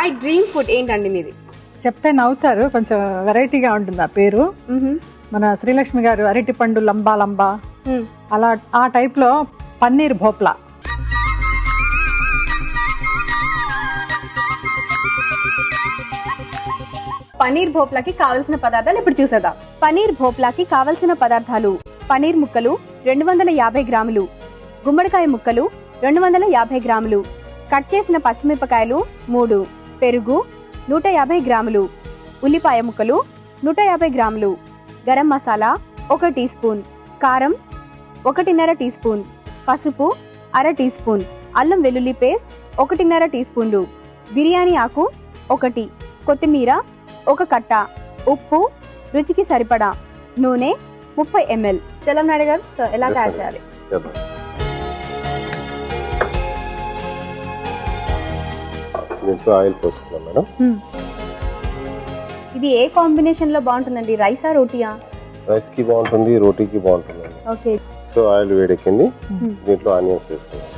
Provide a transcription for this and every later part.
My dream food ఏంటండి మీది? చెప్తే నవ్వుతారు కొంచెం వెరైటీగా ఉంటుంది ఆ పేరు. మన శ్రీలక్ష్మి గారు అరటి పండు లంబా లంబా. అలా ఆ టైప్లో పన్నీర్ భోప్లా. పనీర్ భోప్లాకి కావలసిన పదార్థాలు ఇప్పుడు చూసేద్దాం. పనీర్ భోప్లాకి కావలసిన పదార్థాలు పనీర్ ముక్కలు రెండు వందల యాభై గ్రాములు గుమ్మడికాయ ముక్కలు రెండు వందల యాభై గ్రాములు కట్ చేసిన పచ్చిమిరపకాయలు మూడు పెరుగు నూట యాభై గ్రాములు ఉల్లిపాయ ముక్కలు నూట యాభై గ్రాములు గరం మసాలా ఒక టీ స్పూన్ కారం ఒకటిన్నర టీ స్పూన్ పసుపు అర టీ స్పూన్ అల్లం వెల్లుల్లి పేస్ట్ ఒకటిన్నర టీ స్పూన్లు బిర్యానీ ఆకు ఒకటి కొత్తిమీర ఒక కట్ట ఉప్పు రుచికి సరిపడా నూనె ముప్పై ఎంఎల్. తెలంగాణ గారు ఎలా తయారు చేయాలి? దీంట్లో ఆయిల్ పోసుకున్నాం మేడం. ఇది ఏ కాంబినేషన్లో బాగుంటుందండి? రైసా రోటీయా? రైస్కి బాగుంటుంది రోటీకి బాగుంటుంది. ఓకే. సో ఆయిల్ వేడెక్కింది. దీంట్లో ఆనియన్స్ వేసుకున్నాం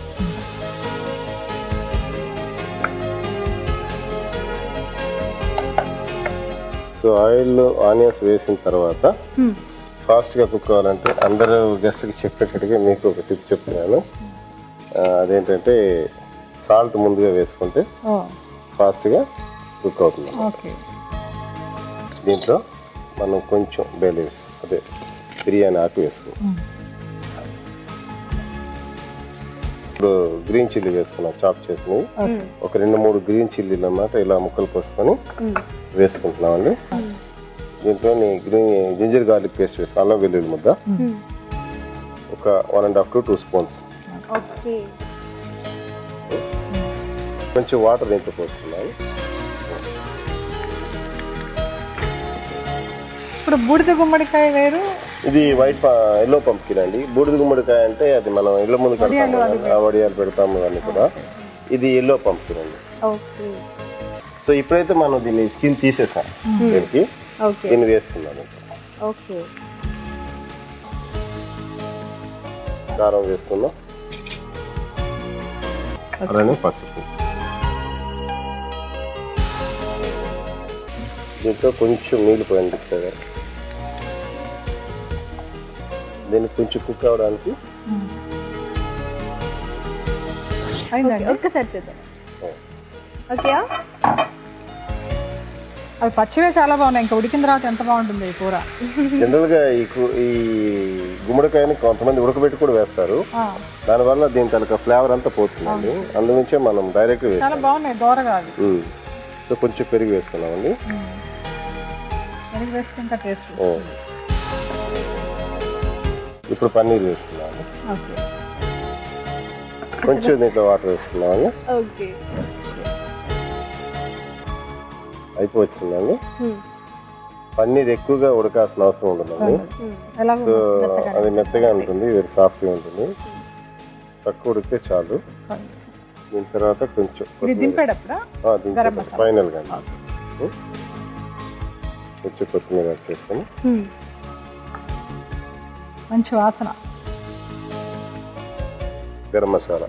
సో ఆయిల్ ఆనియన్స్ వేసిన తర్వాత ఫాస్ట్గా కుక్ అవ్వాలంటే అందరూ గెస్ట్కి చెప్పేటట్టుగా మీకు ఒక టిప్ చెప్తున్నాను. అదేంటంటే సాల్ట్ ముందుగా వేసుకుంటే ఓ. ఫాస్ట్గా కుక్ అవుతుంది. దీంట్లో మనం కొంచెం బే లీవ్స్ అదే బిర్యానీ ఆకు వేసుకున్నాం ఇప్పుడు గ్రీన్ చిల్లీ వేసుకున్నాం చాప్ చేసినవి ఒక రెండు మూడు గ్రీన్ చిల్లీలు అన్నమాట ఇలా ముక్కలు కోసుకొని వేసుకుంటున్నామండి. దీంట్లో గ్రీన్ జింజర్ గార్లిక్ పేస్ట్ వేసి అల్లం వెల్లుల్లి ముద్ద. ఒక one and half to two spoons. Okay కొంచెం వాటర్ దీంట్లో పోసుకున్నాను ఇప్పుడు బూడిద గుమ్మడికాయ వేరు. ఇది వైట్ ఎల్లో పంప్కిన్ అండి. బూడిద గుమ్మడికాయ అంటే అది మనం ఇళ్ళ ముందు ఆ వడియాలు పెడతాము అన్ని కూడా. ఇది ఎల్లో పంప్కిన్ అండి. సో ఇప్పుడైతే మనం దీన్ని స్కిన్ తీసేసాం. దీనికి దీన్ని వేసుకున్నాను కారం వేసుకున్నాం అలానే పసుపు. దీంట్లో కొంచెం నీళ్ళు పోయండి కదా దీన్ని కొంచెం కుక్ అవడానికి ఒక్కసారి చూద్దాం. ఓకే అవి పచ్చివే చాలా బాగున్నాయి. ఇంకా ఉడికిన తర్వాత ఎంత బాగుంటుంది ఈ కూర? జనరల్గా ఈ కు- ఈ గుమ్మడికాయని కొంతమంది ఉడకబెట్టి కూడా వేస్తారు. ఆ, దానివల్ల దీని తలక ఫ్లేవర్ అంతా పోతుందండి. అందునుంచే మనం డైరెక్ట్ చాలా బాగున్నాయి దూరగా అవి. సో కొంచెం పెరుగు వేసుకున్నామండి. పెరుగు వేస్తే ఇంకా టేస్ట్. ఇప్పుడు పన్నీర్ వేసుకున్నాము. ఓకే. కొంచెం దీంట్లో వాటర్ వేసుకున్నామండి. ఓకే. అయిపోవచ్చిందండి. పన్నీర్ ఎక్కువగా ఉడకాల్సిన అవసరం ఉండదండి. సో అది మెత్తగా ఉంటుంది. వెరీ సాఫ్ట్గా ఉంటుంది. తక్కువ ఉడికితే చాలు. దీని తర్వాత కొంచెం ఇది. దింపేటప్పుడా. ఫైనల్గా అండి. కొంచెం కొత్తిమీర యాడ్ చేసుకొని. మంచి వాసన. గరం మసాలా.